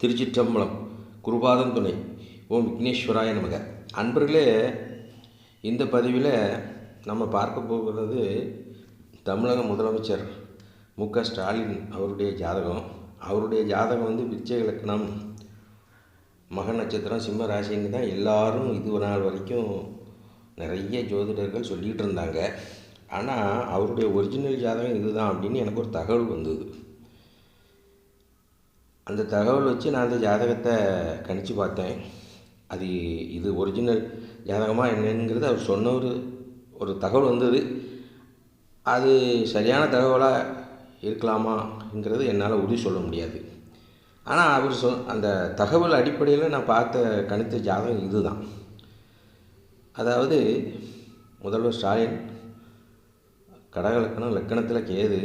திருச்சிற்றம்பலம் குருபாதம் துணை ஓம் விக்னேஸ்வராய நமக. அன்பர்களே இந்த பதிவில் நம்ம பார்க்க போகிறது தமிழக முதலமைச்சர் மு க ஸ்டாலின் அவருடைய ஜாதகம். அவருடைய ஜாதகம் வந்து விச்சய இலக்கணம் மக நட்சத்திரம் சிம்ம ராசின்னு தான் எல்லாரும் இது நாள் வரைக்கும் நிறைய ஜோதிடர்கள் சொல்லிகிட்டு இருந்தாங்க. ஆனால் அவருடைய ஒரிஜினல் ஜாதகம் இதுதான் அப்படின்னு எனக்கு ஒரு தகவல் வந்தது. அந்த தகவல் வச்சு நான் அந்த ஜாதகத்தை கணிச்சு பார்த்தேன். அது இது ஒரிஜினல் ஜாதகமாக என்னங்கிறது அவர் சொன்ன ஒரு ஒரு தகவல் வந்தது. அது சரியான தகவலாக இருக்கலாமாங்கிறது என்னால் உறுதி சொல்ல முடியாது. ஆனால் அவர் சொ அந்த தகவல் அடிப்படையில் நான் பார்த்த கணித்த ஜாதகம் இதுதான். அதாவது முதல்வர் ஸ்டாலின் கடகலக்கணம் லக்கணத்தில் கேது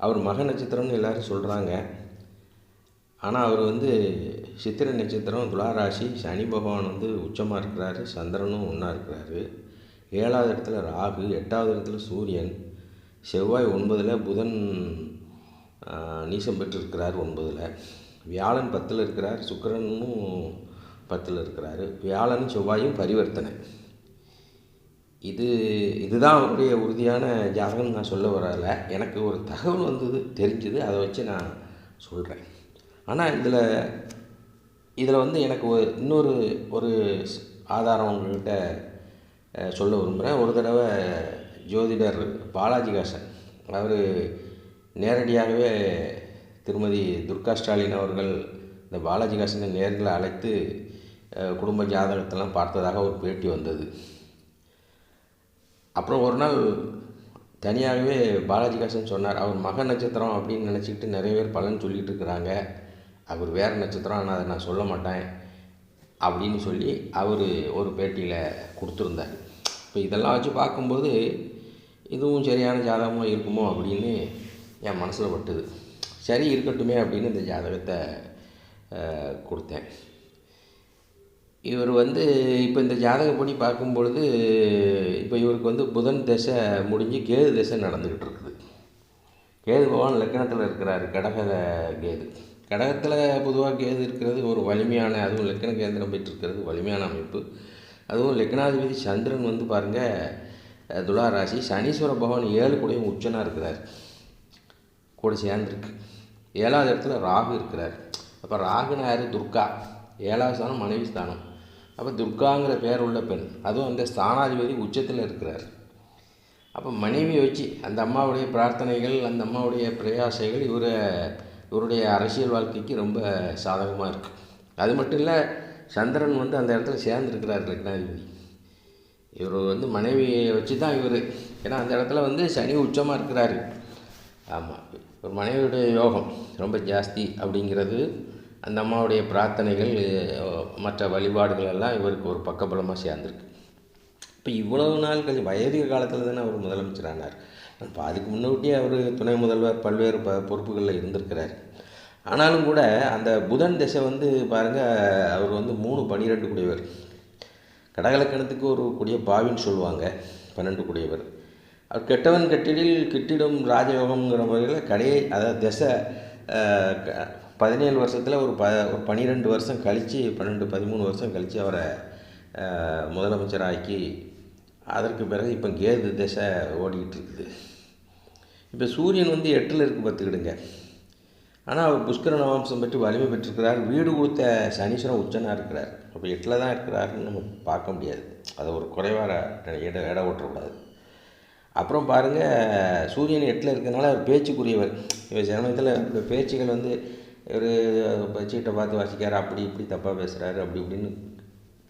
அவர் மக நட்சத்திரம்னு எல்லோரும் சொல்கிறாங்க ஆனால் அவர் வந்து சித்திரை நட்சத்திரம் துளாராசி சனி பகவான் வந்து உச்சமாக இருக்கிறாரு சந்திரனும் ஒன்றா இருக்கிறாரு. ஏழாவது இடத்துல ராகு எட்டாவது இடத்துல சூரியன் செவ்வாய் ஒன்பதில் புதன் நீசம் பெற்றிருக்கிறார் ஒன்பதில். வியாழன் பத்தில் இருக்கிறார் சுக்கரனும் பத்தில் இருக்கிறாரு. வியாழனும் செவ்வாயும் பரிவர்த்தனை. இது இதுதான் அவருடைய உறுதியான ஜாதகம் நான் சொல்ல வரல. எனக்கு ஒரு தகவல் வந்தது தெரிஞ்சுது அதை வச்சு நான் சொல்கிறேன் ஆனால் இதில் இதில் வந்து எனக்கு ஒரு இன்னொரு ஒரு ஆதாரம் உங்கள்கிட்ட சொல்ல விரும்புகிறேன் ஒரு தடவை ஜோதிடர் பாலாஜி காசன் அவர் நேரடியாகவே திருமதி துர்கா ஸ்டாலின் அவர்கள் இந்த பாலாஜி காசனை நேரில் அழைத்து குடும்ப ஜாதகத்தெல்லாம் பார்த்ததாக ஒரு பேட்டி வந்தது. அப்புறம் ஒரு நாள் தனியாகவே பாலாஜி காசன் சொன்னார் அவர் மக நட்சத்திரம் அப்படின்னு நினச்சிக்கிட்டு நிறைய பேர் பலன் சொல்லிகிட்டு இருக்கிறாங்க. அவர் வேறு நட்சத்திரம் ஆனால் அதை நான் சொல்ல மாட்டேன் அப்படின்னு சொல்லி அவர் ஒரு பேட்டியில் கொடுத்துருந்தார். இப்போ இதெல்லாம் வச்சு பார்க்கும்போது இதுவும் சரியான ஜாதகமாக இருக்குமோ அப்படின்னு என் மனசில் பட்டுது. சரி இருக்கட்டுமே அப்படின்னு இந்த ஜாதகத்தை கொடுத்தேன். இவர் வந்து இப்போ இந்த ஜாதகப்படி பார்க்கும்பொழுது இப்போ இவருக்கு வந்து புதன் தசை முடிஞ்சு கேது தசை நடந்துக்கிட்டு இருக்குது. கேது பகவான் லக்கணத்தில் இருக்கிறார் கடக கேது. கடகத்தில் பொதுவாக கேது இருக்கிறது ஒரு வலிமையான அதுவும் லக்கண கேந்திரம் பெற்றிருக்கிறது வலிமையான அமைப்பு. அதுவும் லக்னாதிபதி சந்திரன் வந்து பாருங்கள் துலா ராசி சனீஸ்வர பகவான் ஏழு கூடையும் உச்சனாக இருக்கிறார். கூட சேர்ந்துருக்கு. ஏழாவது இடத்துல ராகு இருக்கிறார். அப்போ ராகுனா துர்கா. ஏழாவது ஸ்தானம் மனைவி ஸ்தானம். அப்போ துர்காங்கிற பேர் உள்ள பெண். அதுவும் அந்த ஸ்தானாதிபதி உச்சத்தில் இருக்கிறார். அப்போ மனைவியை வச்சு அந்த அம்மாவுடைய பிரார்த்தனைகள் அந்த அம்மாவுடைய பிரயாசைகள் இவரை இவருடைய அரசியல் வாழ்க்கைக்கு ரொம்ப சாதகமாக இருக்குது அது மட்டும் இல்லை சந்திரன் வந்து அந்த இடத்துல சேர்ந்துருக்கிறார் லக்னாதிபதி இவர் வந்து மனைவியை வச்சு தான் இவர். ஏன்னா அந்த இடத்துல வந்து சனி உச்சமாக இருக்கிறாரு. ஆமாம் ஒரு மனைவியுடைய யோகம் ரொம்ப ஜாஸ்தி அப்படிங்கிறது அந்த அம்மாவுடைய பிரார்த்தனைகள் மற்ற வழிபாடுகள் எல்லாம் இவருக்கு ஒரு பக்கபலமாக சேர்ந்துருக்கு. இப்போ இவ்வளவு நாள் கழிச்சு வயதிக காலத்தில் தானே அவர் முதலமைச்சரானார் இப்போ அதுக்கு முன்னோட்டியே அவர் துணை முதல்வர் பல்வேறு ப பொறுப்புகளில் இருந்திருக்கிறார். ஆனாலும் கூட அந்த புதன் திசை வந்து பாருங்கள் அவர் வந்து மூணு பன்னிரெண்டு குடையவர். கடகலக்கணத்துக்கு ஒரு குடிய பாவின்னு சொல்லுவாங்க பன்னெண்டு குடையவர். அவர் கெட்டவன் கெட்டிடில் கிட்டிடும் ராஜயோகம்ங்கிற முறையில் கடையை அதாவது திசை பதினேழு வருஷத்தில் ஒரு ப ஒரு பன்னிரெண்டு வருஷம் கழித்து பன்னெண்டு பதிமூணு வருஷம் கழித்து அவரை முதலமைச்சராக்கி அதற்கு பிறகு இப்போ கேது திசை ஓடிக்கிட்டு இருக்குது இப்போ சூரியன் வந்து எட்டில் இருக்குது பார்த்துக்கிடுங்க. ஆனால் அவர் புஷ்கர நவாம்சம் பெற்று வலிமை பெற்றிருக்கிறார். வீடு கொடுத்த சனீஸ்வரன் உச்சனாக இருக்கிறார். அப்போ எட்டில் தான் இருக்கிறாருன்னு நம்ம பார்க்க முடியாது. அதை ஒரு குறைவாக இட இட ஓட்டக்கூடாது. அப்புறம் பாருங்கள் சூரியன் எட்டில் இருக்கிறதுனால அவர் பேச்சுக்குரியவர். இவர் சமயத்தில் பேச்சுகள் வந்து இவர் சீட்டை பார்த்து வாசிக்கார். அப்படி இப்படி தப்பாக பேசுகிறாரு அப்படி இப்படின்னு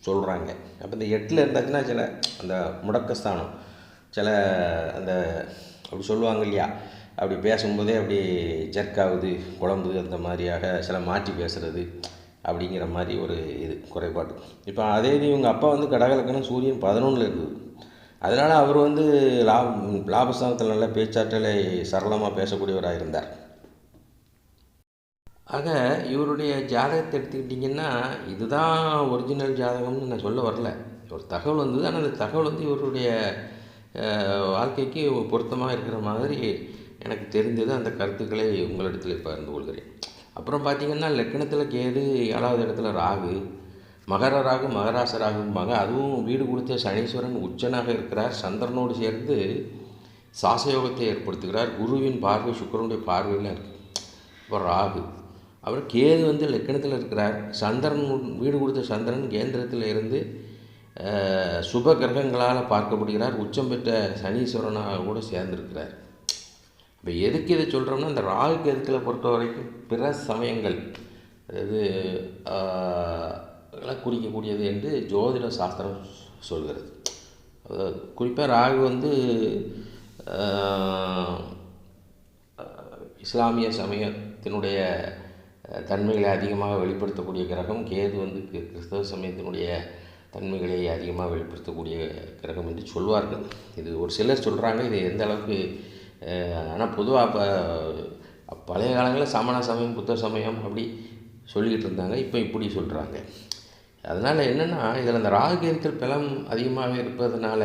சொல்கிறாங்க அப்போ இந்த எட்டில் இருந்தாச்சுன்னா சில அந்த முடக்கஸ்தானம் சில அந்த அப்படி சொல்லுவாங்க இல்லையா? அப்படி பேசும்போதே அப்படி ஜர்க்காகுது குழம்புது அந்த மாதிரியாக சில மாற்றி பேசுகிறது அப்படிங்கிற மாதிரி ஒரு இது குறைபாடு. இப்போ அதே இது இவங்க அப்பா வந்து கடகலக்கணம் சூரியன் பதினொன்றில் இருக்குது. அதனால் அவர் வந்து லாப லாபஸ்தானத்தில் நல்ல பேச்சாற்றலை சரளமாக பேசக்கூடியவராக இருந்தார். ஆக இவருடைய ஜாதகத்தை எடுத்துக்கிட்டிங்கன்னா இதுதான் ஒரிஜினல் ஜாதகம்னு நான் சொல்ல வரல. ஒரு தகவல் வந்தது ஆனால் அந்த தகவல் வந்து இவருடைய வாழ்க்கைக்கு பொருத்தமாக இருக்கிற மாதிரி எனக்கு தெரிந்தது. அந்த கருத்துக்களை உங்களிடத்தில் பகிர்ந்து கொள்கிறேன். அப்புறம் பார்த்திங்கன்னா லக்கணத்தில் கேது ஏழாவது இடத்துல ராகு மகர ராகு மகராச ராகும்பாங்க அதுவும் வீடு கொடுத்த சனீஸ்வரன் உச்சனாக இருக்கிறார். சந்திரனோடு சேர்ந்து சாசயோகத்தை ஏற்படுத்துகிறார். குருவின் பார்வை சுக்கரனுடைய பார்வையெல்லாம் இருக்குது இப்போ ராகு அப்புறம் கேது வந்து லக்னத்தில் இருக்கிறார். சந்திரன் வீடு கொடுத்த சந்திரன் கேந்திரத்தில் இருந்து சுப கிரகங்களால் பார்க்கப்படுகிறார். உச்சம் பெற்ற சனீஸ்வரனாக கூட சேர்ந்திருக்கிறார். இப்போ எதுக்கு இதை சொல்கிறோம்னா இந்த ராகு கேதுக்களை பொறுத்த வரைக்கும் பிற சமயங்கள் அதாவது குறிக்கக்கூடியது என்று ஜோதிட சாஸ்திரம் சொல்கிறது. குறிப்பாக ராகு வந்து இஸ்லாமிய சமயத்தினுடைய தன்மைகளை அதிகமாக வெளிப்படுத்தக்கூடிய கிரகம் கேது வந்து கிறிஸ்தவ சமயத்தினுடைய தன்மைகளை அதிகமாக வெளிப்படுத்தக்கூடிய கிரகம் என்று சொல்வார்கள். இது ஒரு சிலர் சொல்கிறாங்க இது எந்த அளவுக்கு ஆனால் பொதுவாக இப்போ பழைய காலங்களில் சமண சமயம் புத்த சமயம் அப்படி சொல்லிக்கிட்டு இருந்தாங்க இப்போ இப்படி சொல்கிறாங்க அதனால் என்னென்னா இதில் அந்த ராகுகேதுக்கள் பலம் அதிகமாக இருப்பதனால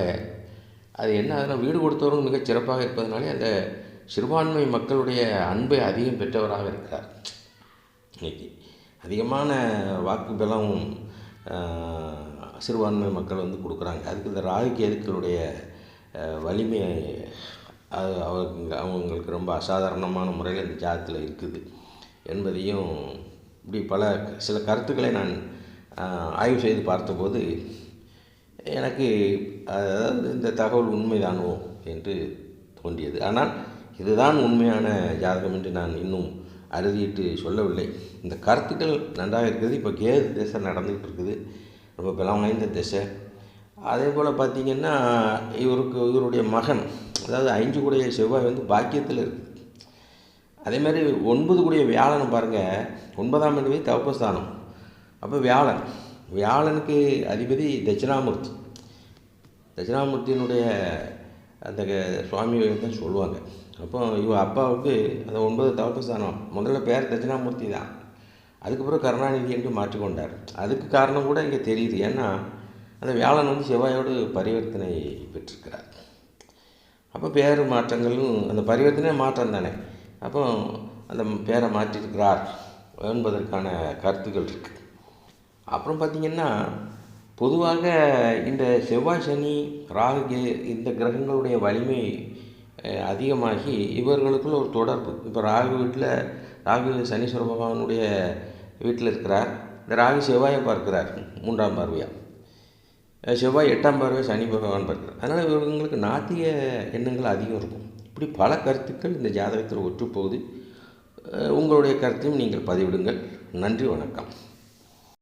அது என்ன அதனால் வீடு கொடுத்தவரும் மிகச் சிறப்பாக இருப்பதனாலே அந்த சிறுபான்மை மக்களுடைய அன்பை அதிகம் பெற்றவராக இருக்கிறார். இன்னைக்கு அதிகமான வாக்கு பலம் சிறுபான்மை மக்கள் வந்து கொடுக்குறாங்க. அதுக்கு இந்த ராகு கேதுக்களுடைய வலிமை அது அவங்க அவங்களுக்கு ரொம்ப அசாதாரணமான முறையில் இந்த ஜாதத்தில் இருக்குது என்பதையும் இப்படி பல சில கருத்துக்களை நான் ஆய்வு செய்து பார்த்தபோது எனக்கு அதாவது இந்த தகவல் உண்மைதானோ என்று தோன்றியது. ஆனால் இதுதான் உண்மையான ஜாதகம் என்று நான் இன்னும் அறுதிட்டு சொல்லவில்லை. இந்த கருத்துக்கள் நன்றாக இருக்குது. இப்போ கேது திசை நடந்துகிட்டு இருக்குது. ரொம்ப பலம் வாய்ந்த திசை. அதே போல் பார்த்திங்கன்னா இவருக்கு இவருடைய மகன் அதாவது ஐந்து கூடிய செவ்வாய் வந்து பாக்கியத்தில் இருக்குது அதே மாதிரி ஒன்பது கூடிய வியாழனை பாருங்கள் ஒன்பதாம் இடமே தவப்பஸ்தானம். அப்போ வியாழன் வியாழனுக்கு அதிபதி தட்சிணாமூர்த்தி. தட்சிணாமூர்த்தியினுடைய அந்த சுவாமி தான் சொல்லுவாங்க. அப்போ இவ அப்பாவுக்கு அந்த ஒன்பது தவப்பஸ்தானம் முதல்ல பேர் தட்சிணாமூர்த்தி தான். அதுக்கப்புறம் கருணாநிதி என்று மாற்றிக்கொண்டார். அதுக்கு காரணம் கூட இங்கே தெரியுது. ஏன்னா அந்த வியாழன் வந்து செவ்வாயோடு பரிவர்த்தனை பெற்றிருக்கிறார். அப்போ பேர் மாற்றங்களும் அந்த பரிவர்த்தனை மாற்றம் தானே. அப்போ அந்த பேரை மாற்றிருக்கிறார் என்பதற்கான கருத்துக்கள் இருக்குது அப்புறம் பார்த்திங்கன்னா பொதுவாக இந்த செவ்வாய் சனி ராகு இந்த கிரகங்களுடைய வலிமை அதிகமாகி இவர்களுக்குள்ள ஒரு தொடர்பு. இப்போ ராகு வீட்டில் ராகு சனீஸ்வர பகவானுடைய வீட்டில் இருக்கிறார். இந்த ராகு செவ்வாயை பார்க்கிறார் மூன்றாம் பார்வையாக செவ்வாய் எட்டாம் பார்வை சனி பகவான் பார்க்கிறார். அதனால் இவங்களுக்கு நாத்திய எண்ணங்கள் அதிகம் இருக்கும். இப்படி பல கருத்துக்கள் இந்த ஜாதகத்தில் ஒற்றுப்போகுது. உங்களுடைய கருத்தையும் நீங்கள் பதிவிடுங்கள். நன்றி வணக்கம்.